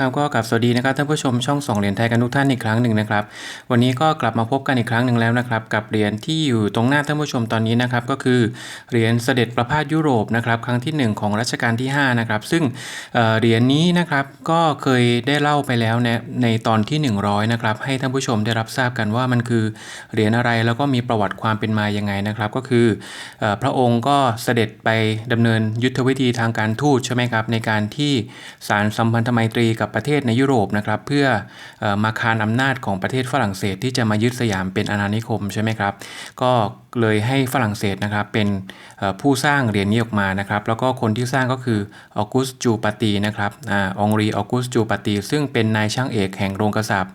ครับก็กลับสวัสดีนะครับท่านผู้ชมช่องส่องเหรียญไทยกันทุกท่านอีกครั้งหนึ่งนะครับวันนี้ก็กลับมาพบกันอีกครั้งหนึ่งแล้วนะครับกับเหรียญที่อยู่ตรงหน้าท่านผู้ชมตอนนี้นะครับก็คือเหรียญเสด็จประพาสยุโรปนะครับครั้งที่ 1 ของรัชกาลที่5นะครับซึ่งเเหรียญนี้นะครับก็เคยได้เล่าไปแล้วในในตอนที่ 100นะครับให้ท่านผู้ชมได้รับทราบกันว่ามันคือเหรียญอะไรแล้วก็มีประวัติความเป็นมายังไงนะครับก็คืออพระองค์ก็เสด็จไปดำเนินยุทธวิธีทางการทูตใช่ไหมครับในการที่สารสัมพันธไมตรีกับประเทศในยุโรปนะครับเพื่อเออมาคานอำนาจของประเทศฝรั่งเศสที่จะมายึดสยามเป็นอาณานิคมใช่ไหมครับก็ เลยให้ฝรั่งเศสนะครับเป็นผู้สร้างเหรียญนี้ออกมานะครับ แล้วก็คนที่สร้างก็คือออกุสจูปาตีนะครับอองรีออกุสจูปาตีซึ่งเป็นนายช่างเอกแห่งโรงกระสับ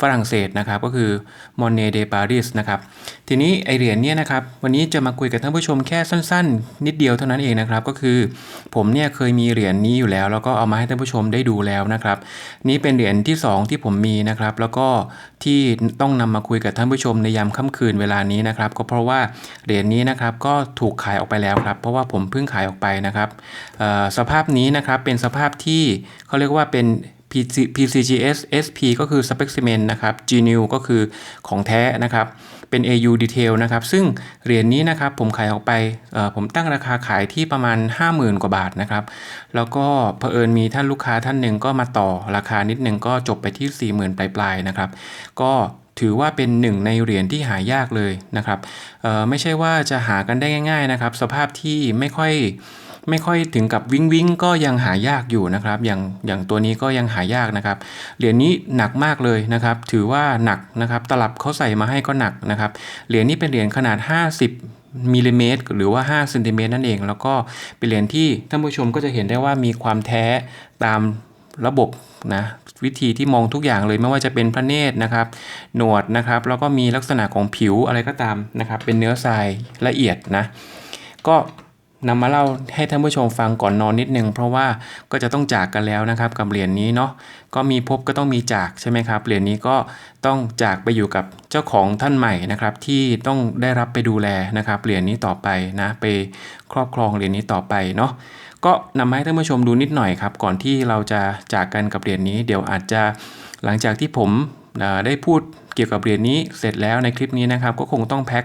ฝรั่งเศสนะครับก็คือมอนเนเดปาริสนะครับทีนี้ไอเหรียญเนี่ยนะครับวันนี้จะมาคุยกับท่านผู้ชมแค่สั้น ๆ นิดเดียวเท่านั้นเองนะครับก็คือผมเนี่ยเคยมีเหรียญนี้อยู่แล้ว แล้วก็เอามาให้ท่านผู้ชมได้ดูแล้วนะครับ นี่เป็นเหรียญที่ 2 ที่ผมมีนะครับ แล้วก็ที่ต้องนำมาคุยกับท่านผู้ชมในยามค่ำคืนเวลานี้นะครับ ก็เพราะว่าเหรียญนี้นะครับก็ถูกขายออกไปแล้วครับ เพราะว่าผมเพิ่งขายออกไปนะครับสภาพนี้นะครับเป็นสภาพที่เขาเรียกว่าเป็น PCGS SP ก็คือ Specimen นะครับ GNew ก็คือของแท้นะครับเป็น AU Detail นะครับ ซึ่งเหรียญนี้นะครับผมขายออกไป ผมตั้งราคาขายที่ประมาณ 50,000 กว่าบาทนะครับ แล้วก็เผอิญมีท่านลูกค้าท่านหนึ่งก็มาต่อราคานิดนึงก็จบไปที่ 40,000 ปลายๆนะครับ ก็ ถือว่าเป็นหนึ่งในเหรียญที่หายากเลยนะครับไม่ใช่ว่าจะหากันได้ง่าย ๆนะครับ สภาพที่ไม่ค่อยไม่ค่อยถึงกับวิงวิงก็ยังหายากอยู่นะครับ อย่างอย่างตัวนี้ก็ยังหายากนะครับ เหรียญนี้หนักมากเลยนะครับ ถือว่าหนักนะครับ ตลับเขาใส่มาให้ก็หนักนะครับ เหรียญนี้เป็นเหรียญขนาด 50มิลลิเมตรหรือว่า5เซนติเมตรนั่นเอง แล้วก็เป็นเหรียญที่ท่านผู้ชมก็จะเห็นได้ว่ามีความแท้ตาม ระบบนะวิธีที่มองทุกอย่างเลยไม่ว่าจะเป็นพระเนตรนะครับ หนวดนะครับ แล้วก็มีลักษณะของผิวอะไรก็ตามนะครับ เป็นเนื้อทรายละเอียดนะ ก็นำมาเล่าให้ท่านผู้ชมฟังก่อนนอนนิดนึง เพราะว่าก็จะต้องจากกันแล้วนะครับ กับเหรียญนี้เนาะก็มีพบก็ต้องมีจากใช่ไหมครับเหรียญนี้ก็ต้องจากไปอยู่กับเจ้าของท่านใหม่นะครับ ที่ต้องได้รับไปดูแลนะครับเหรียญนี้ต่อไปนะ ไปครอบครองเหรียญนี้ต่อไปเนาะ ก็นำมาให้ท่านผู้ชมดูนิดหน่อยครับ ก่อนที่เราจะจากกันกับเหรียญนี้ เดี๋ยวอาจจะหลังจากที่ผมได้พูดเกี่ยวกับเหรียญนี้เสร็จแล้วในคลิปนี้นะครับ ก็คงต้องแพ็ค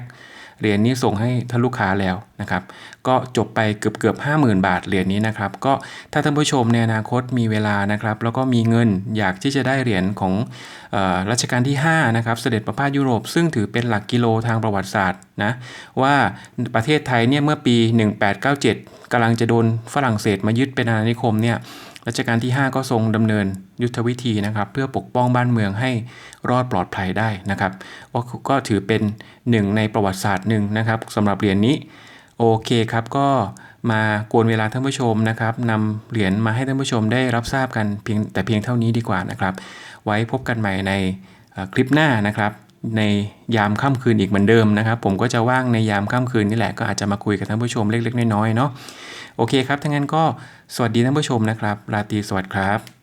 เหรียญนี้ส่งให้ท่านลูกค้าแล้วนะครับ ก็จบไปเกือบเกือบห้าหมื่นบาทเหรียญนี้นะครับ ก็ถ้าท่านผู้ชมในอนาคตมีเวลานะครับ แล้วก็มีเงินอยากที่จะได้เหรียญของออรัชกาลที่5นะครับ เสด็จประพาสยุโรป ซึ่งถือเป็นหลักกิโลทางประวัติศาสตร์นะว่าประเทศไทยเนี่ยเมื่อปี 1897กำลังจะโดนฝรั่งเศสมายึดเป็นอาณานิคมเนี่ย รัชกาลที่ 5 ก็ทรงดำเนินยุทธวิธีนะครับ เพื่อปกป้องบ้านเมืองให้รอดปลอดภัยได้นะครับก็ก็ถือเป็นหนึ่งในประวัติศาสตร์หนึ่งนะครับสำหรับเหรียญนี้โอเคครับก็มากวนเวลาท่านผู้ชมนะครับนำเหรียญมาให้ท่านผู้ชมได้รับทราบกันเพียงแต่เพียงเท่านี้ดีกว่านะครับ ไว้พบกันใหม่ในคลิปหน้านะครับในยามค่ำคืนอีกเหมือนเดิมนะครับ ผมก็จะว่างในยามค่ำคืนนี่แหละก็อาจจะมาคุยกับท่านผู้ชมเล็กๆน้อยๆเนาะ โอเคครับถ้างั้นก็สวัสดีท่านผู้ชมนะครับ ราตรีสวัสดิ์ครับ